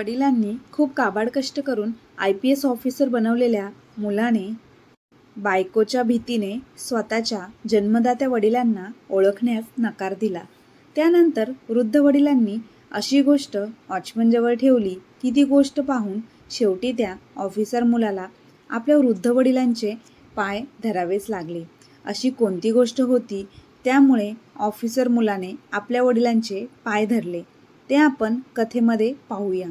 वडिलांनी खूप काबाड कष्ट करून आय पी एस ऑफिसर बनवलेल्या मुलाने बायकोच्या भीतीने स्वतःच्या जन्मदात्या वडिलांना ओळखण्यास नकार दिला. त्यानंतर वृद्ध वडिलांनी अशी गोष्ट वॉचमनजवळ ठेवली की ती गोष्ट पाहून शेवटी त्या ऑफिसर मुलाला आपल्या वृद्ध वडिलांचे पाय धरावेच लागले. अशी कोणती गोष्ट होती? त्यामुळे ऑफिसर मुलाने आपल्या वडिलांचे पाय धरले. ते आपण कथेमध्ये पाहूया.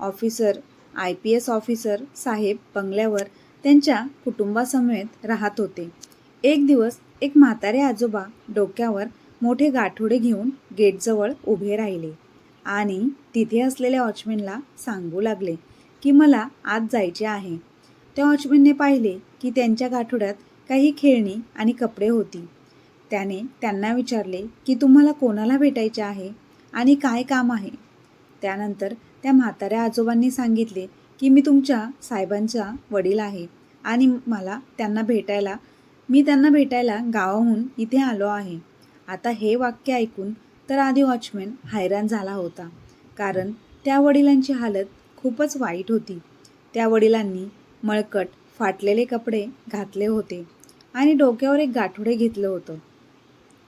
Officer I P S officer साहेब बंगल्यावर त्यांच्या कुटुंबासमवेत राहत होते. एक दिवस एक म्हातारे आजोबा डोक्यावर मोठे गाठोडे घेऊन गेटजवळ उभे राहिले आणि तिथे असलेल्या वॉचमॅनला सांगू लागले की मला आत जायचे आहे. त्या वॉचमॅनने पाहिले की त्यांच्या गाठोड्यात काही खेळणी आणि कपडे होती. त्याने त्यांना विचारले की तुम्हाला कोणाला भेटायचे आहे आणि काय काम आहे? त्यानंतर त्या म्हाताऱ्या आजोबांनी सांगितले की मी तुमच्या साहेबांच्या वडील आहे आणि मला त्यांना भेटायला मी त्यांना भेटायला गावाहून इथे आलो आहे. आता हे वाक्य ऐकून तर आधी वॉचमॅन हैराण झाला होता. कारण त्या वडिलांची हालत खूपच वाईट होती. त्या वडिलांनी मळकट फाटलेले कपडे घातले होते आणि डोक्यावर एक गाठोडे घेतलं होतं.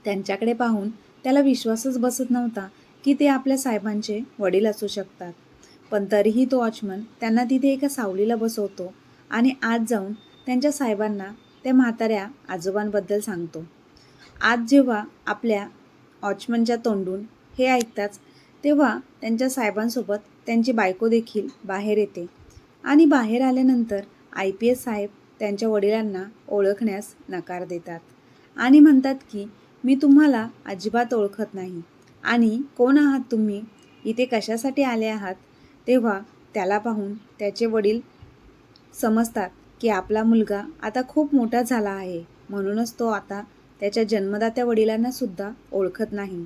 त्यांच्याकडे पाहून त्याला विश्वासच बसत नव्हता की ते आपल्या साहेबांचे वडील असू शकतात. पण तरीही तो वॉचमन त्यांना तिथे एका सावलीला बसवतो आणि आत जाऊन त्यांच्या साहेबांना त्या म्हाताऱ्या आजोबांबद्दल सांगतो. आज जेव्हा आपल्या वॉचमनच्या तोंडून हे ऐकताच तेव्हा त्यांच्या साहेबांसोबत त्यांची बायको देखील बाहेर येते आणि बाहेर आल्यानंतर आय पी एस साहेब त्यांच्या वडिलांना ओळखण्यास नकार देतात आणि म्हणतात की मी तुम्हाला अजिबात ओळखत नाही आणि कोण आहात तुम्ही? इथे कशासाठी आले आहात? तेव्हा त्याला पाहून त्याचे वडील समजतात की आपला मुलगा आता खूप मोठा झाला आहे. म्हणूनच तो आता त्याच्या जन्मदात्या वडिलांनासुद्धा ओळखत नाही.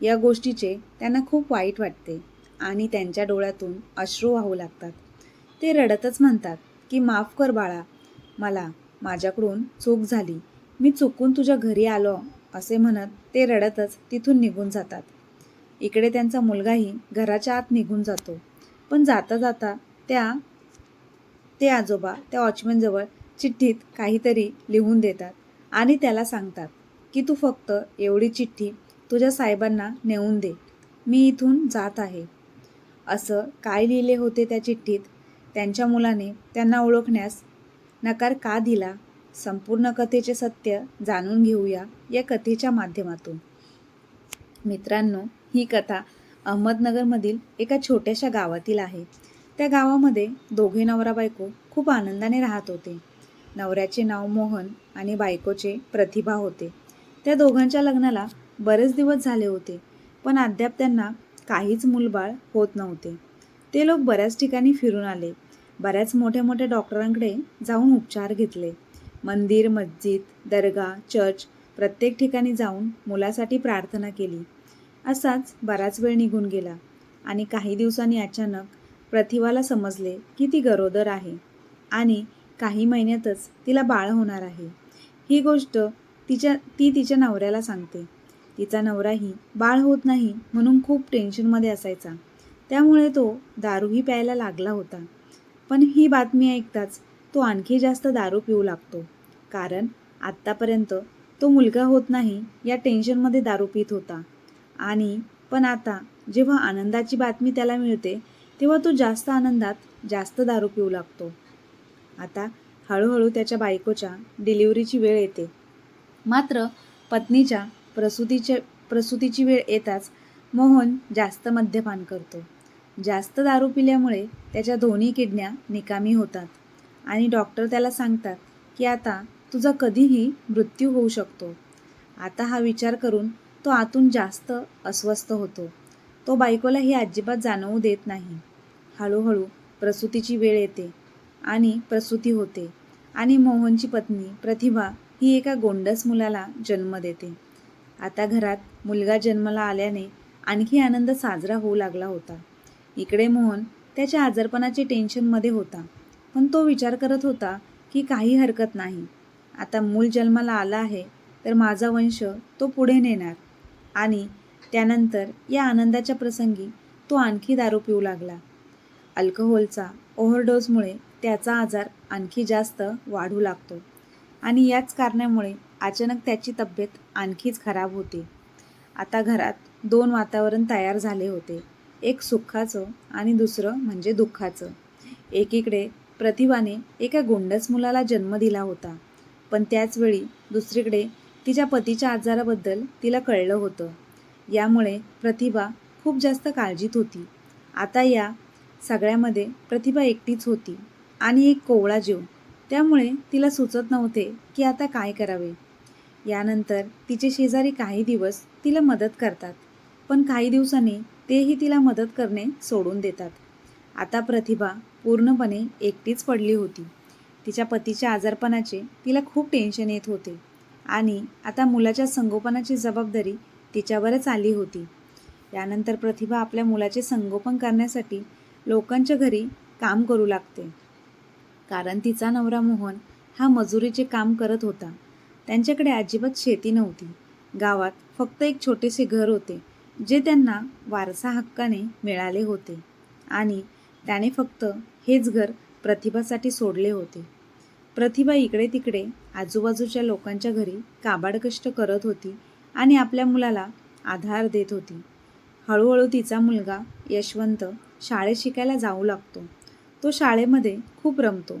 या गोष्टीचे त्यांना खूप वाईट वाटते आणि त्यांच्या डोळ्यातून अश्रू वाहू लागतात. ते रडतच म्हणतात की माफ कर बाळा मला माझ्याकडून चूक झाली. मी चुकून तुझ्या घरी आलो असे म्हणत ते रडतच तिथून निघून जातात. इकडे त्यांचा मुलगाही घराच्या आत निघून जातो. पण जाता जाता त्या ते आजोबा त्या वॉचमॅनजवळ चिठ्ठीत काहीतरी लिहून देतात आणि त्याला सांगतात की तू फक्त एवढी चिठ्ठी तुझ्या साहेबांना नेऊन दे. मी इथून जात आहे. असं काय लिहिले होते त्या चिठ्ठीत? त्यांच्या मुलाने त्यांना ओळखण्यास नकार का दिला? संपूर्ण कथेचे सत्य जाणून घेऊया या कथेच्या माध्यमातून. मित्रांनो ही कथा अहमदनगरमधील एका छोट्याशा गावातील आहे. त्या गावामध्ये दोघे नवरा बायको खूप आनंदाने राहत होते. नवऱ्याचे नाव मोहन आणि बायकोचे प्रतिभा होते. त्या दोघांच्या लग्नाला बरेच दिवस झाले होते पण अद्याप त्यांना काहीच मूलबाळ होत नव्हते. ते लोक बऱ्याच ठिकाणी फिरून आले. बऱ्याच मोठ्या मोठ्या डॉक्टरांकडे जाऊन उपचार घेतले. मंदिर मस्जिद दर्गा चर्च प्रत्येक ठिकाणी जाऊन मुलासाठी प्रार्थना केली. असाच बराच वेळ निघून गेला आणि काही दिवसांनी अचानक प्रतिभाला समजले की ती गरोदर आहे आणि काही महिन्यातच तिला बाळ होणार आहे. ही गोष्ट तिच्या ती तिच्या नवऱ्याला सांगते. तिचा नवराही बाळ होत नाही म्हणून खूप टेन्शनमध्ये असायचा. त्यामुळे तो दारूही प्यायला लागला होता. पण ही बातमी ऐकताच तो आणखी जास्त दारू पिऊ लागतो. कारण आत्तापर्यंत तो मुलगा होत नाही या टेन्शनमध्ये दारू पित होता. आणि पण आता जेव्हा आनंदाची बातमी त्याला मिळते तेव्हा तो जास्त आनंदात जास्त दारू पिऊ लागतो. आता हळूहळू त्याच्या बायकोच्या डिलिव्हरीची वेळ येते. मात्र पत्नीच्या प्रसूतीचे प्रसूतीची वेळ येताच मोहन जास्त मद्यपान करतो. जास्त दारू पिल्यामुळे त्याच्या दोन्ही किडन्या निकामी होतात आणि डॉक्टर त्याला सांगतात की आता तुझा कधीही मृत्यू होऊ शकतो. आता हा विचार करून तो आतून जास्त अस्वस्थ होतो. तो बायकोला ही अजिबात जाणवू देत नाही. हळूहळू प्रसूतीची वेळ येते आणि प्रसूती होते आणि मोहनची पत्नी प्रतिभा ही एका गोंडस मुलाला जन्म देते. आता घरात मुलगा जन्माला आल्याने आणखी आनंद साजरा होऊ लागला होता. इकडे मोहन त्याच्या आजारपणाचे टेन्शनमध्ये होता. पण तो विचार करत होता की काही हरकत नाही. आता मूल जन्माला आला आहे तर माझा वंश तो पुढे नेणार. आणि त्यानंतर या आनंदाच्या प्रसंगी तो आणखी दारू पिऊ लागला. अल्कोहोलचा ओव्हरडोजमुळे त्याचा आजार आणखी जास्त वाढू लागतो आणि याच कारणामुळे अचानक त्याची तब्येत आणखीच खराब होते. आता घरात दोन वातावरण तयार झाले होते. एक सुखाचं आणि दुसरं म्हणजे दुःखाचं. एकीकडे प्रतिभाने एका गोंडस मुलाला जन्म दिला होता. पण त्याचवेळी दुसरीकडे तिच्या पतीच्या आजाराबद्दल तिला कळलं होतं. यामुळे प्रतिभा खूप जास्त काळजीत होती. आता या सगळ्यामध्ये प्रतिभा एकटीच होती आणि एक कोवळा जीव. त्यामुळे तिला सुचत नव्हते की आता काय करावे. यानंतर तिचे शेजारी काही दिवस तिला मदत करतात पण काही दिवसांनी तेही तिला मदत करणे सोडून देतात. आता प्रतिभा पूर्णपणे एकटीच पडली होती. तिच्या पतीच्या आजारपणाचे तिला खूप टेन्शन येत होते. आणि आता मुलाच्या संगोपनाची जबाबदारी तिच्यावरच आली होती. यानंतर प्रतिभा आपल्या मुलाचे संगोपन करण्यासाठी लोकांच्या घरी काम करू लागते. कारण तिचा नवरा मोहन हा मजुरीचे काम करत होता. त्यांच्याकडे अजिबात शेती नव्हती. गावात फक्त एक छोटेसे घर होते जे त्यांना वारसा हक्काने मिळाले होते. आणि त्याने फक्त हेच घर प्रतिभासाठी सोडले होते. प्रतिभा इकडे तिकडे आजूबाजूच्या लोकांच्या घरी काबाड कष्ट करत होती आणि आपल्या मुलाला आधार देत होती. हळूहळू तिचा मुलगा यशवंत शाळेत शिकायला जाऊ लागतो. तो शाळेमध्ये खूप रमतो.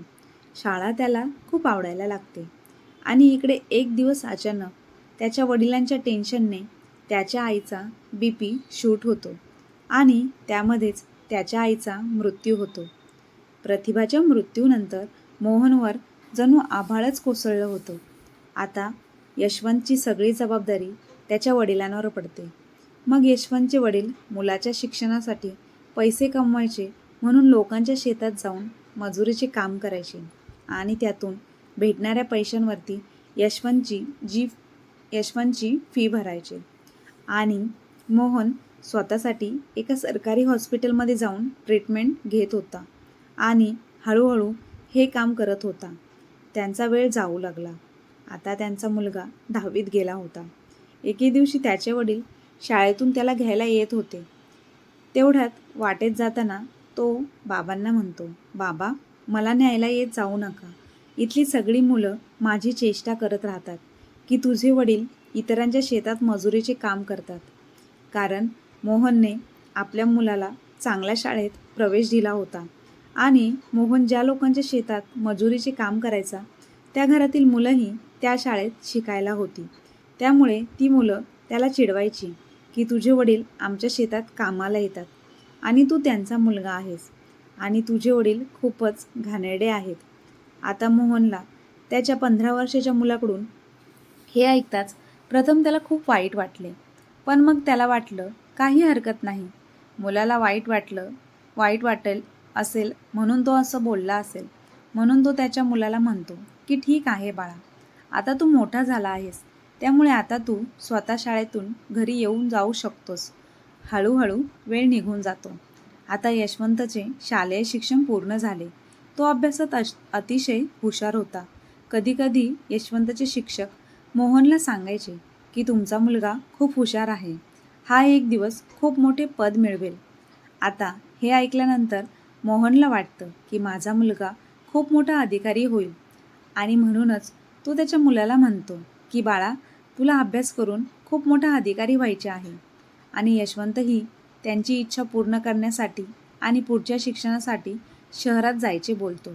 शाळा त्याला खूप आवडायला लागते. आणि इकडे एक दिवस अचानक त्याच्या वडिलांच्या टेन्शनने त्याच्या आईचा बी पी शूट होतो आणि त्यामध्येच त्याच्या आईचा मृत्यू होतो. प्रतिभाच्या मृत्यूनंतर मोहनवर जणू आभाळच कोसळलं होतं. आता यशवंतची सगळी जबाबदारी त्याच्या वडिलांवर पडते. मग यशवंतचे वडील मुलाच्या शिक्षणासाठी पैसे कमवायचे म्हणून लोकांच्या शेतात जाऊन मजुरीचे काम करायचे आणि त्यातून भेटणाऱ्या पैशांवरती यशवंतची जी यशवंतची फी भरायचे. आणि मोहन स्वतःसाठी एका सरकारी हॉस्पिटलमध्ये जाऊन ट्रीटमेंट घेत होता आणि हळूहळू हे काम करत होता. त्यांचा वेळ जाऊ लागला. आता त्यांचा मुलगा दहावीत गेला होता. एके दिवशी त्याचे वडील शाळेतून त्याला घ्यायला येत होते. तेवढ्यात वाटेत जाताना तो बाबांना म्हणतो बाबा मला न्यायला येत जाऊ नका. इथली सगळी मुलं माझी चेष्टा करत राहतात की तुझे वडील इतरांच्या शेतात मजुरीचे काम करतात. कारण मोहनने आपल्या मुलाला चांगल्या शाळेत प्रवेश दिला होता. आणि मोहन ज्या लोकांच्या शेतात मजुरीचे काम करायचा त्या घरातील मुलंही त्या शाळेत शिकायला होती. त्यामुळे ती मुलं त्याला चिडवायची की तुझे वडील आमच्या शेतात कामाला येतात आणि तू त्यांचा मुलगा आहेस आणि तुझे वडील खूपच घाणेरडे आहेत. आता मोहनला त्याच्या पंधरा वर्षाच्या मुलाकडून हे ऐकताच प्रथम त्याला खूप वाईट वाटले. पण मग त्याला वाटलं काही हरकत नाही. मुलाला वाईट वाटलं वाईट वाटेल असेल म्हणून तो असं बोलला असेल म्हणून तो त्याच्या मुलाला म्हणतो की ठीक आहे बाळा आता तू मोठा झाला आहेस त्यामुळे आता तू स्वतः शाळेतून घरी येऊन जाऊ शकतोस. हळूहळू वेळ निघून जातो. आता यशवंतचे शालेय शिक्षण पूर्ण झाले. तो अभ्यासात अश अतिशय हुशार होता. कधीकधी यशवंतचे शिक्षक मोहनला सांगायचे की तुमचा मुलगा खूप हुशार आहे. हा एक दिवस खूप मोठे पद मिळवेल. आता हे ऐकल्यानंतर मोहनला वाटतं की माझा मुलगा खूप मोठा अधिकारी होईल. आणि म्हणूनच तो त्याच्या मुलाला म्हणतो की बाळा तुला अभ्यास करून खूप मोठा अधिकारी व्हायचे आहे. आणि यशवंतही त्यांची इच्छा पूर्ण करण्यासाठी आणि पुढच्या शिक्षणासाठी शहरात जायचे बोलतो.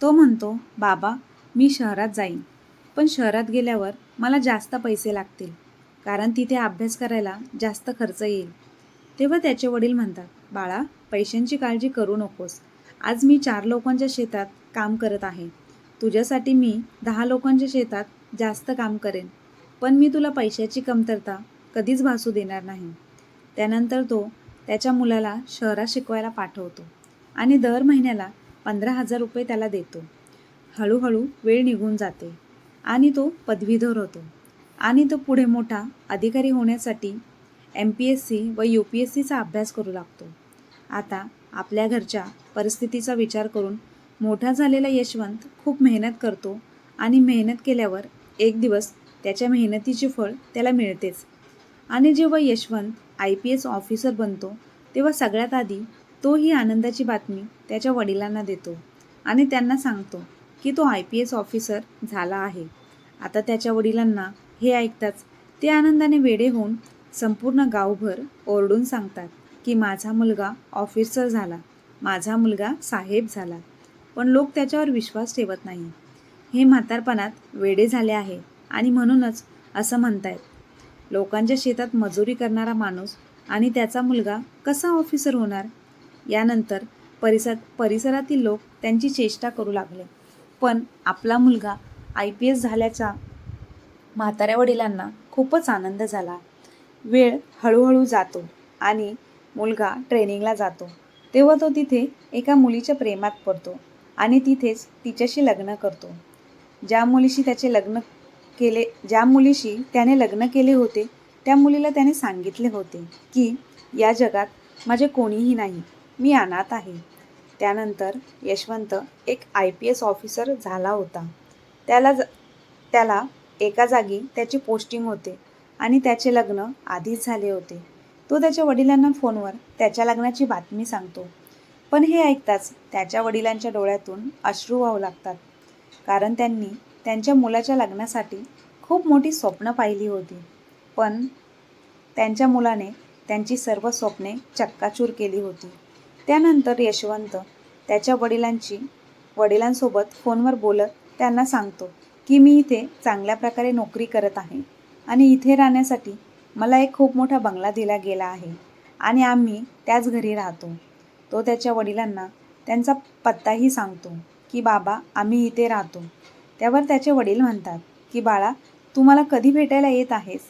तो म्हणतो बाबा मी शहरात जाईन. पण शहरात गेल्यावर मला जास्त पैसे लागतील कारण तिथे अभ्यास करायला जास्त खर्च येईल. तेव्हा त्याचे वडील म्हणतात बाळा पैशांची काळजी करू नकोस. आज मी चार लोकांच्या शेतात काम करत आहे. तुझ्यासाठी मी दहा लोकांच्या शेतात जास्त काम करेन. पण मी तुला पैशाची कमतरता कधीच भासू देणार नाही. त्यानंतर तो त्याच्या मुलाला शहरात शिकवायला पाठवतो आणि दर महिन्याला पंधरा हजार रुपये त्याला देतो. हळूहळू वेळ निघून जाते आणि तो पदवीधर होतो. आणि तो पुढे मोठा अधिकारी होण्यासाठी एम पी एस सी व यू पी एस सीचा अभ्यास करू लागतो. आता आपल्या घरच्या परिस्थितीचा विचार करून मोठा झालेला यशवंत खूप मेहनत करतो आणि मेहनत केल्यावर एक दिवस त्याच्या मेहनतीचे फळ त्याला मिळतेच. आणि जेव्हा Yashwant I P S officer बनतो तेव्हा सगळ्यात आधी तो ही आनंदाची बातमी त्याच्या वडिलांना देतो आणि त्यांना सांगतो की तो आय पी एस ऑफिसर झाला आहे. आता त्याच्या वडिलांना हे ऐकताच ते आनंदाने वेडे होऊन संपूर्ण गावभर ओरडून सांगतात. की माझा मुलगा ऑफिसर झाला. माझा मुलगा साहेब झाला. पण लोक त्याच्यावर विश्वास ठेवत नाही. हे म्हातारपणात वेडे झाले आहे आणि म्हणूनच असं म्हणतायत. लोकांच्या शेतात मजुरी करणारा माणूस आणि त्याचा मुलगा कसा ऑफिसर होणार? यानंतर परिसर परिसरातील लोक त्यांची चेष्टा करू लागले. पण आपला मुलगा आय पी एस झाल्याचा म्हाताऱ्या वडिलांना खूपच आनंद झाला. वेळ हळूहळू जातो आणि मुलगा ट्रेनिंगला जातो. तेव्हा तो तिथे एका मुलीच्या प्रेमात पडतो आणि तिथेच तिच्याशी लग्न करतो. ज्या मुलीशी त्याचे लग्न केले ज्या मुलीशी त्याने लग्न केले होते त्या मुलीला त्याने सांगितले होते की या जगात माझे कोणीही नाही मी अनाथ आहे. त्यानंतर यशवंत एक आय पी एस ऑफिसर झाला होता. त्याला ज त्याला एका जागी त्याची पोस्टिंग होते आणि त्याचे लग्न आधीच झाले होते. तो त्याच्या वडिलांना फोनवर त्याच्या लग्नाची बातमी सांगतो. पण हे ऐकताच त्याच्या वडिलांच्या डोळ्यातून अश्रू वाहू लागतात. कारण त्यांनी त्यांच्या मुलाच्या लग्नासाठी खूप मोठी स्वप्न पाहिली होती. पण त्यांच्या मुलाने त्यांची सर्व स्वप्ने चक्काचूर केली होती. त्यानंतर यशवंत त्याच्या वडिलांची वडिलांसोबत फोनवर बोलत त्यांना सांगतो की मी इथे चांगल्या प्रकारे नोकरी करत आहे आणि इथे राहण्यासाठी मला एक खूप मोठा बंगला दिला गेला आहे आणि आम्ही त्याच घरी राहतो. तो त्याच्या वडिलांना त्यांचा पत्ताही सांगतो की बाबा आम्ही इथे राहतो. त्यावर त्याचे वडील म्हणतात की बाळा तू मला कधी भेटायला येत आहेस?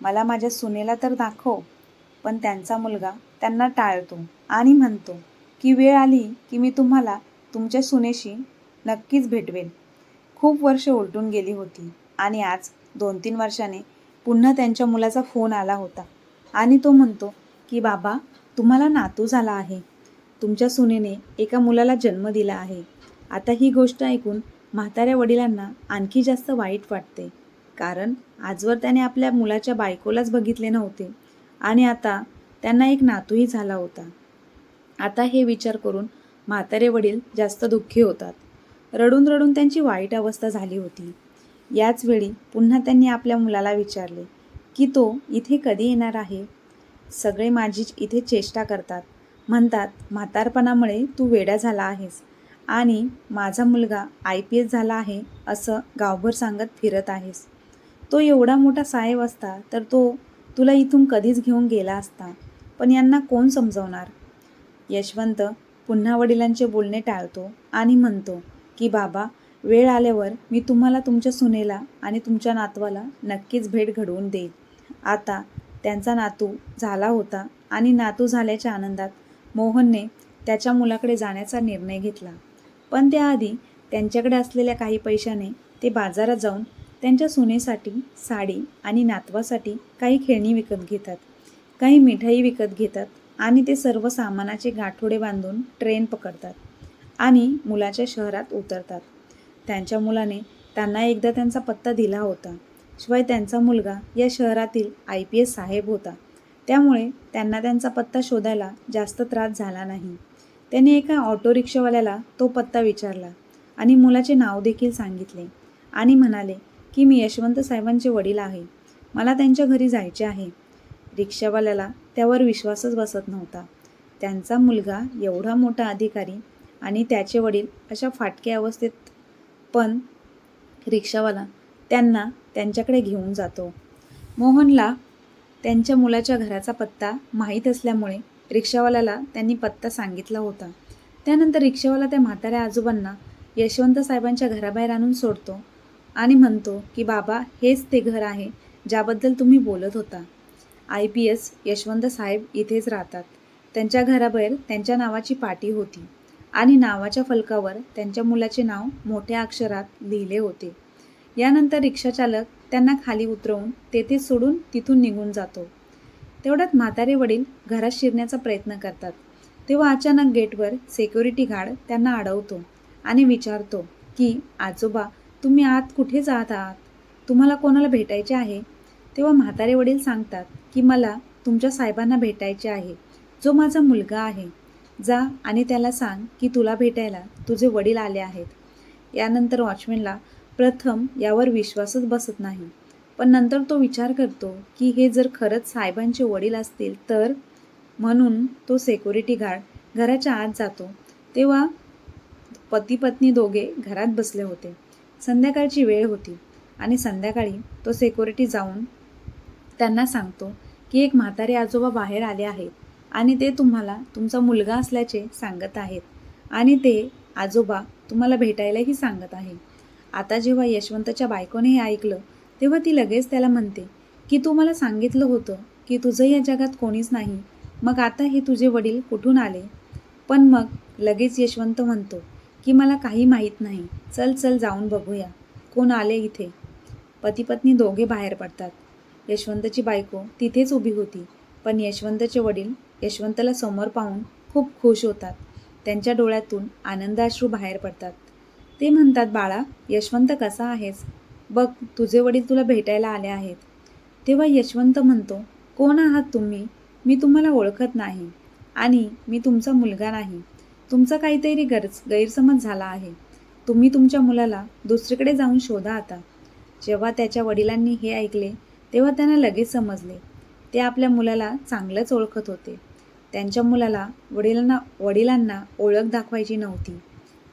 मला माझ्या सुनेला तर दाखव. पण त्यांचा मुलगा त्यांना टाळतो आणि म्हणतो की वेळ आली की मी तुम्हाला तुमच्या सुनेशी नक्कीच भेटवेल खूप वर्ष उलटून गेली होती आणि आज दोन तीन वर्षाने पुन्हा त्यांच्या मुलाचा फोन आला होता. आणि तो म्हणतो की बाबा तुम्हाला नातू झाला आहे. तुमच्या सुनेने एका मुलाला जन्म दिला आहे. आता ही गोष्ट ऐकून म्हाताऱ्या वडिलांना आणखी जास्त वाईट वाटते. कारण आजवर त्याने आपल्या मुलाच्या बायकोलाच बघितले नव्हते. आणि आता त्यांना एक नातूही झाला होता. आता हे विचार करून म्हातारे वडील जास्त दुःखी होतात. रडून रडून त्यांची वाईट अवस्था झाली होती. याचवेळी पुन्हा त्यांनी आपल्या मुलाला विचारले की तो इथे कधी येणार आहे? सगळे माझी इथे चेष्टा करतात. म्हणतात म्हातारपणामुळे तू वेडा झाला आहेस आणि माझा मुलगा आय पी एस झाला आहे असं गावभर सांगत फिरत आहेस. तो एवढा मोठा साहेब असता तर तो तुला इथून कधीच घेऊन गेला असता. पण यांना कोण समजवणार? यशवंत पुन्हा वडिलांचे बोलणे टाळतो आणि म्हणतो की बाबा वेळ आल्यावर मी तुम्हाला तुमच्या सुनेला आणि तुमच्या नातवाला नक्कीच भेट घडवून देईल आता त्यांचा नातू झाला होता आणि नातू झाल्याच्या आनंदात मोहनने त्याच्या मुलाकडे जाण्याचा निर्णय घेतला. पण त्याआधी त्यांच्याकडे असलेल्या काही पैशाने ते बाजारात जाऊन त्यांच्या सुनेसाठी साडी आणि नातवासाठी काही खेळणी विकत घेतात. काही मिठाई विकत घेतात आणि ते सर्व सामानाचे गाठोडे बांधून ट्रेन पकडतात आणि मुलाच्या शहरात उतरतात. त्यांच्या मुलाने त्यांना एकदा त्यांचा पत्ता दिला होता. शिवाय त्यांचा मुलगा या शहरातील आय पी एस साहेब होता. त्यामुळे त्यांना त्यांचा पत्ता शोधायला जास्त त्रास झाला नाही. त्यांनी एका ऑटो रिक्षावाल्याला तो पत्ता विचारला आणि मुलाचे नाव देखील सांगितले आणि म्हणाले की मी यशवंत साहेबांचे वडील आहे. मला त्यांच्या घरी जायचे आहे. रिक्षावाल्याला त्यावर विश्वासच बसत नव्हता. त्यांचा मुलगा एवढा मोठा अधिकारी आणि त्याचे वडील अशा फाटक्या अवस्थेत पण रिक्षावाला त्यांना त्यांच्याकडे घेऊन जातो. मोहनला त्यांच्या मुलाच्या घराचा पत्ता माहीत असल्यामुळे रिक्षावाल्याला त्यांनी पत्ता सांगितला होता. त्यानंतर रिक्षावाला त्या म्हाताऱ्या आजोबांना यशवंत साहेबांच्या घराबाहेर आणून सोडतो आणि म्हणतो की बाबा हेच ते घर आहे ज्याबद्दल तुम्ही बोलत होता. आय पी एस यशवंत साहेब इथेच राहतात. त्यांच्या घराबाहेर त्यांच्या नावाची पाटी होती. आणि नावाच्या फलकावर त्यांच्या मुलाचे नाव मोठ्या अक्षरात लिहिले होते. यानंतर रिक्षाचालक त्यांना खाली उतरवून तेथे सोडून तिथून निघून जातो. तेवढ्यात म्हातारे वडील घरात शिरण्याचा प्रयत्न करतात. तेव्हा अचानक गेटवर सेक्युरिटी गार्ड त्यांना अडवतो आणि विचारतो की आजोबा तुम्ही आत कुठे जात आहात? तुम्हाला कोणाला भेटायचे आहे? तेव्हा म्हातारे वडील सांगतात की मला तुमच्या साहेबांना भेटायचे आहे. जो माझा मुलगा आहे जा आणि त्याला सांग की तुला भेटायला तुझे वडील आले आहेत. यानंतर वॉचमॅनला प्रथम यावर विश्वासच बसत नाही. पण नंतर तो विचार करतो की हे जर खरंच साहेबांचे वडील असतील तर म्हणून तो सेक्युरिटी गार्ड घराच्या आत जातो. तेव्हा पती पत्नी दोघे घरात बसले होते. संध्याकाळची वेळ होती आणि संध्याकाळी तो सेक्युरिटी जाऊन त्यांना सांगतो की एक म्हातारे आजोबा बाहेर आले आहेत. आणि ते तुम्हाला तुमचा मुलगा असल्याचे सांगत आहेत. आणि ते आजोबा तुम्हाला भेटायलाही सांगत आहे. आता जेव्हा यशवंतच्या बायकोने हे ऐकलं तेव्हा ती लगेच त्याला म्हणते की तू मला सांगितलं होतं की तुझं या जगात कोणीच नाही. मग आता हे तुझे वडील कुठून आले? पण मग लगेच यशवंत म्हणतो की मला काही माहीत नाही. चल चल जाऊन बघूया. कोण आले इथे? पती पत्नी दोघे बाहेर पडतात. यशवंतची बायको तिथेच उभी होती पण यशवंतचे वडील यशवंतला समोर पाहून खूप खुश होतात. त्यांच्या डोळ्यातून आनंदाश्रू बाहेर पडतात. ते म्हणतात बाळा यशवंत कसा आहेस? बघ तुझे वडील तुला भेटायला आले आहेत. तेव्हा यशवंत म्हणतो कोण आहात तुम्ही? मी तुम्हाला ओळखत नाही. आणि मी तुमचा मुलगा नाही. तुमचा काहीतरी गरज गैरसमज झाला आहे. तुम्ही तुमच्या मुलाला दुसरीकडे जाऊन शोधा आता. जेव्हा त्याच्या वडिलांनी हे ऐकले तेव्हा त्यांना लगेच समजले. ते आपल्या मुलाला चांगलंच ओळखत होते. त्यांच्या मुलाला वडिलांना वडिलांना ओळख दाखवायची नव्हती.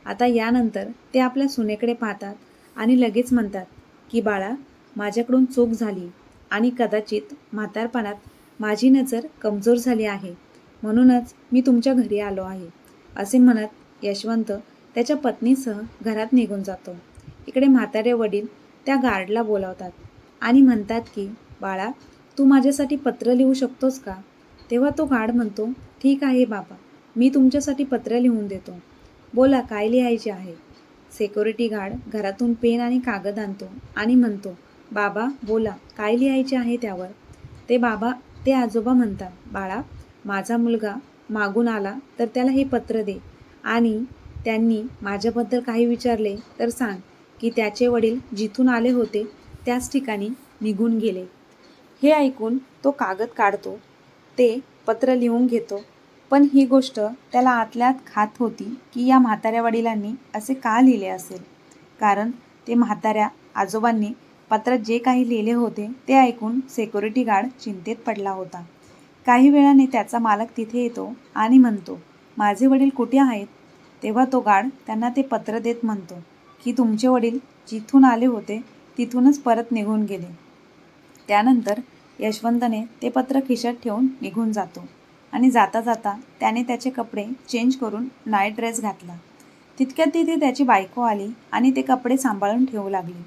आता यानंतर ते आपल्या सुनेकडे पाहतात आणि लगेच म्हणतात की बाळा माझ्याकडून चूक झाली आणि कदाचित म्हातारपणात माझी नजर कमजोर झाली आहे. म्हणूनच मी तुमच्या घरी आलो आहे असे म्हणत यशवंत त्याच्या पत्नीसह घरात निघून जातो. इकडे म्हातारे वडील त्या गार्डला बोलावतात आणि म्हणतात की बाळा तू माझ्यासाठी पत्र लिहू शकतोस का? तेव्हा तो गार्ड म्हणतो ठीक आहे बाबा मी तुमच्यासाठी पत्र लिहून देतो. बोला काय लिहायचे आहे? सेक्युरिटी गार्ड घरातून पेन आणि कागद आणतो आणि म्हणतो बाबा बोला काय लिहायचे आहे त्यावर? ते बाबा ते आजोबा म्हणतात बाळा माझा मुलगा मागून आला तर त्याला हे पत्र दे आणि त्यांनी माझ्याबद्दल काही विचारले तर सांग की त्याचे वडील जिथून आले होते त्याच ठिकाणी निघून गेले. हे ऐकून तो कागद काढतो ते पत्र लिहून घेतो. पण ही गोष्ट त्याला आतल्यात खात होती की या म्हाताऱ्या वडिलांनी असे का लिहिले असेल? कारण ते म्हाताऱ्या आजोबांनी पत्रात जे काही लिहिले होते ते ऐकून सेक्युरिटी गार्ड चिंतेत पडला होता. काही वेळाने त्याचा मालक तिथे येतो आणि म्हणतो माझे वडील कुठे आहेत? तेव्हा तो गार्ड त्यांना ते पत्र देत म्हणतो की तुमचे वडील जिथून आले होते तिथूनच परत निघून गेले. त्यानंतर यशवंतने ते पत्र खिशात ठेवून निघून जातो. आणि जाता जाता त्याने त्याचे कपडे चेंज करून नाईट ड्रेस घातला. तितक्यात तिथे त्याची बायको आली आणि ते कपडे सांभाळून ठेवू लागली.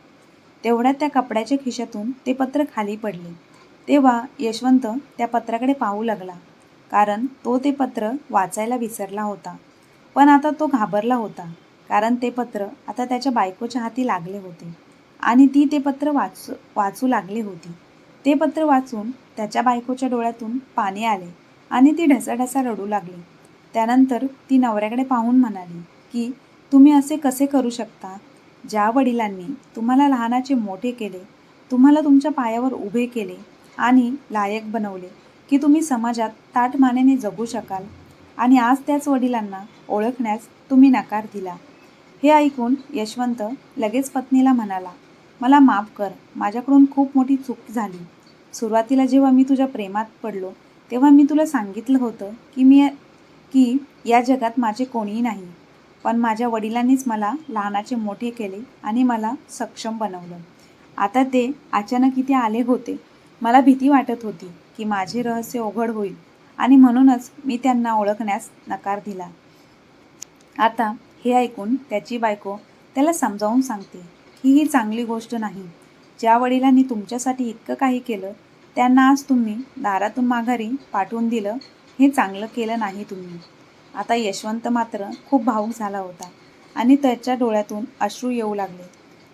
तेवढ्यात त्या कपड्याच्या खिशातून ते पत्र खाली पडले. तेव्हा यशवंत त्या पत्राकडे पाहू लागला. कारण तो ते पत्र वाचायला विसरला होता. पण आता तो घाबरला होता. कारण ते पत्र आता त्याच्या बायकोच्या हाती लागले होते. आणि ती ते पत्र वाचू वाचू लागली होती. ते पत्र वाचून त्याच्या बायकोच्या डोळ्यातून पाणी आले आणि ती ढसाढसा रडू लागली. त्यानंतर ती नवऱ्याकडे पाहून म्हणाली की तुम्ही असे कसे करू शकता? ज्या वडिलांनी तुम्हाला लहानाचे मोठे केले तुम्हाला तुमच्या पायावर उभे केले आणि लायक बनवले की तुम्ही समाजात ताटमानेने जगू शकाल आणि आज त्याच वडिलांना ओळखण्यास तुम्ही नकार दिला. हे ऐकून यशवंत लगेच पत्नीला म्हणाला मला माफ कर. माझ्याकडून खूप मोठी चूक झाली. सुरुवातीला जेव्हा मी तुझ्या प्रेमात पडलो तेव्हा मी तुला सांगितलं होतं की मी की या जगात माझे कोणीही नाही. पण माझ्या वडिलांनीच मला लहानाचे मोठे केले आणि मला सक्षम बनवलं. आता ते अचानक इथे आले होते. मला भीती वाटत होती की माझे रहस्य उघड होईल आणि म्हणूनच मी त्यांना ओळखण्यास नकार दिला. आता हे ऐकून त्याची बायको त्याला समजावून सांगते. ही ही चांगली गोष्ट नाही. ज्या वडिलांनी तुमच्यासाठी इतकं काही केलं त्यांना आज तुम्ही दारातून माघारी पाठवून दिलं हे चांगलं केलं नाही तुम्ही. आता यशवंत मात्र खूप भावूक झाला होता आणि त्याच्या डोळ्यातून अश्रू येऊ लागले.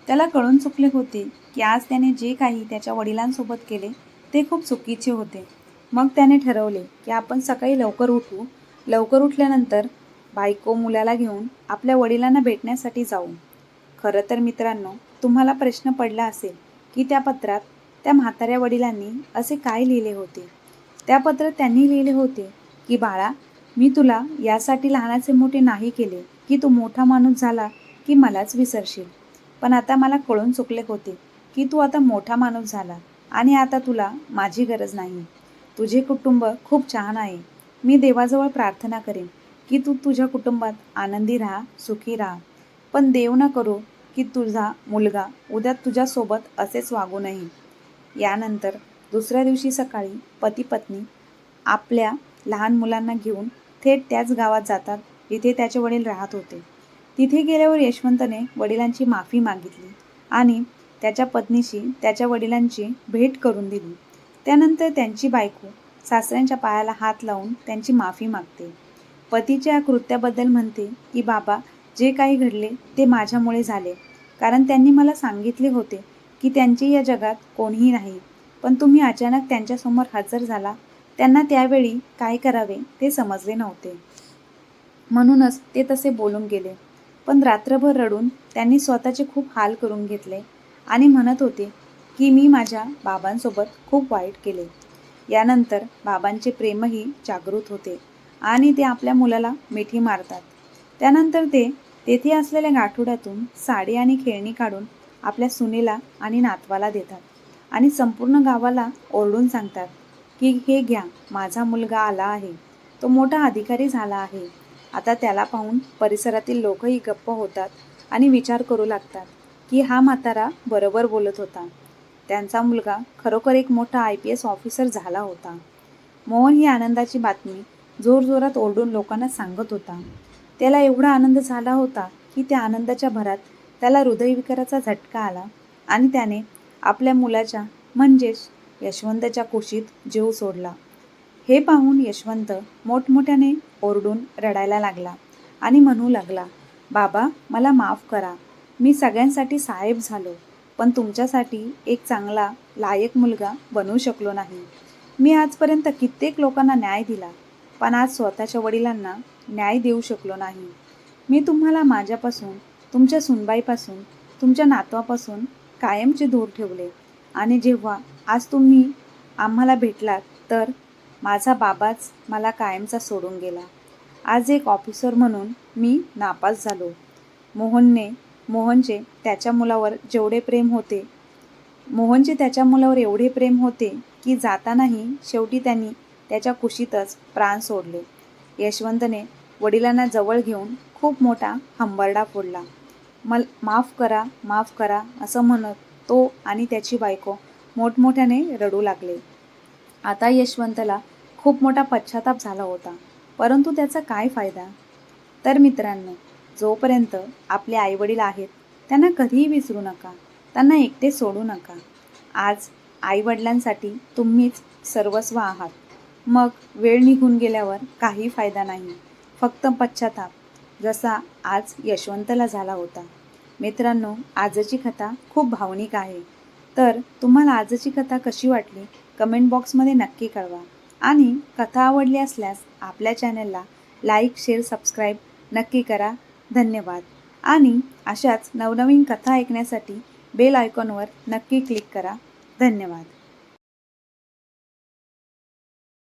त्याला कळून चुकले होते की आज त्याने जे काही त्याच्या वडिलांसोबत केले ते खूप चुकीचे होते. मग त्याने ठरवले की आपण सकाळी लवकर उठू. लवकर उठल्यानंतर बायको मुलाला घेऊन आपल्या वडिलांना भेटण्यासाठी जाऊ. खरं तर मित्रांनो तुम्हाला प्रश्न पडला असेल की त्या पत्रात त्या म्हाताऱ्या वडिलांनी असे काय लिहिले होते? त्या पत्रात त्यांनी लिहिले होते की बाळा मी तुला यासाठी लहानाचे मोठे नाही केले की तू मोठा माणूस झाला की मलाच विसरशील. पण आता मला कळून चुकले होते की तू आता मोठा माणूस झाला आणि आता तुला माझी गरज नाही. तुझे कुटुंब खूप छान आहे. मी देवाजवळ प्रार्थना करेन की तू तुझ्या कुटुंबात आनंदी राहा सुखी राहा. पण देव न करो की तुझा मुलगा उद्या तुझ्यासोबत असेच वागू नये. यानंतर दुसऱ्या दिवशी सकाळी पती पत्नी आपल्या लहान मुलांना घेऊन थेट त्याच गावात जातात जिथे त्याचे वडील राहत होते. तिथे गेल्यावर यशवंतने वडिलांची माफी मागितली आणि त्याच्या पत्नीशी त्याच्या वडिलांची भेट करून दिली. त्यानंतर त्यांची बायको सासऱ्यांच्या पायाला हात लावून त्यांची माफी मागते. पतीच्या कृत्याबद्दल म्हणते की बाबा जे काही घडले ते माझ्यामुळे झाले. कारण त्यांनी मला सांगितले होते की त्यांची या जगात कोणीही नाही. पण तुम्ही अचानक त्यांच्यासमोर हजर झाला. त्यांना त्यावेळी काय करावे ते समजले नव्हते. म्हणूनच ते तसे बोलून गेले. पण रात्रभर रडून त्यांनी स्वतःचे खूप हाल करून घेतले आणि म्हणत होते की मी माझ्या बाबांसोबत खूप वाईट केले. यानंतर बाबांचे प्रेमही जागृत होते आणि ते आपल्या मुलाला मिठी मारतात. त्यानंतर ते तेथे असलेल्या गाठोड्यातून साडी आणि खेळणी काढून आपल्या सुनेला आणि नातवाला देतात आणि संपूर्ण गावाला ओरडून सांगतात की हे घ्या माझा मुलगा आला आहे. तो मोठा अधिकारी झाला आहे. आता त्याला पाहून परिसरातील लोकही गप्प होतात आणि विचार करू लागतात की हा म्हातारा बरोबर बोलत होता. त्यांचा मुलगा खरोखर एक मोठा आय पी एस ऑफिसर झाला होता. मोहन ही आनंदाची बातमी जोरजोरात ओरडून लोकांना सांगत होता. त्याला एवढा आनंद झाला होता की त्या आनंदाच्या भरात त्याला हृदयविकाराचा झटका आला आणि त्याने आपल्या मुलाच्या म्हणजेच यशवंतच्या कुशीत जीव सोडला. हे पाहून यशवंत मोठमोठ्याने ओरडून रडायला लागला आणि म्हणू लागला बाबा मला माफ करा. मी सगळ्यांसाठी साहेब झालो पण तुमच्यासाठी एक चांगला लायक मुलगा बनवू शकलो नाही. मी आजपर्यंत कित्येक लोकांना न्याय दिला पण आज स्वतःच्या वडिलांना न्याय देऊ शकलो नाही. मी तुम्हाला माझ्यापासून तुमच्या सुनबाईपासून तुमच्या नातवापासून कायमचे दूर ठेवले. आणि जेव्हा आज तुम्ही आम्हाला भेटलात तर माझा बाबाच मला कायमचा सोडून गेला. आज एक ऑफिसर म्हणून मी नापास झालो. मोहनने मोहनचे त्याच्या मुलावर जेवढे प्रेम होते मोहनचे त्याच्या मुलावर एवढे प्रेम होते की जातानाही शेवटी त्यांनी त्याच्या कुशीतच प्राण सोडले. यशवंतने वडिलांना जवळ घेऊन खूप मोठा हंबरडा फोडला. मल माफ करा माफ करा असं म्हणत तो आणि त्याची बायको मोठमोठ्याने रडू लागले. आता यशवंतला खूप मोठा पश्चाताप झाला होता. परंतु त्याचा काय फायदा? तर मित्रांनो जोपर्यंत आपले आईवडील आहेत त्यांना कधीही विसरू नका. त्यांना एकटे सोडू नका. आज आईवडिलांसाठी तुम्हीच सर्वस्व आहात. मग वेळ निघून गेल्यावर काही फायदा नाही. फक्त पश्चाताप जसा आज यशवंतला झाला होता. मित्रांनो आजची कथा खूप भावनिक आहे. तर तुम्हाला आजची कथा कशी वाटली? कमेंट बॉक्समध्ये नक्की कळवा. आणि कथा आवडली असल्यास आपल्या चॅनलला लाईक शेअर सबस्क्राईब नक्की करा. धन्यवाद. आणि अशाच नवनवीन कथा ऐकण्यासाठी बेल आयकॉनवर नक्की क्लिक करा. धन्यवाद.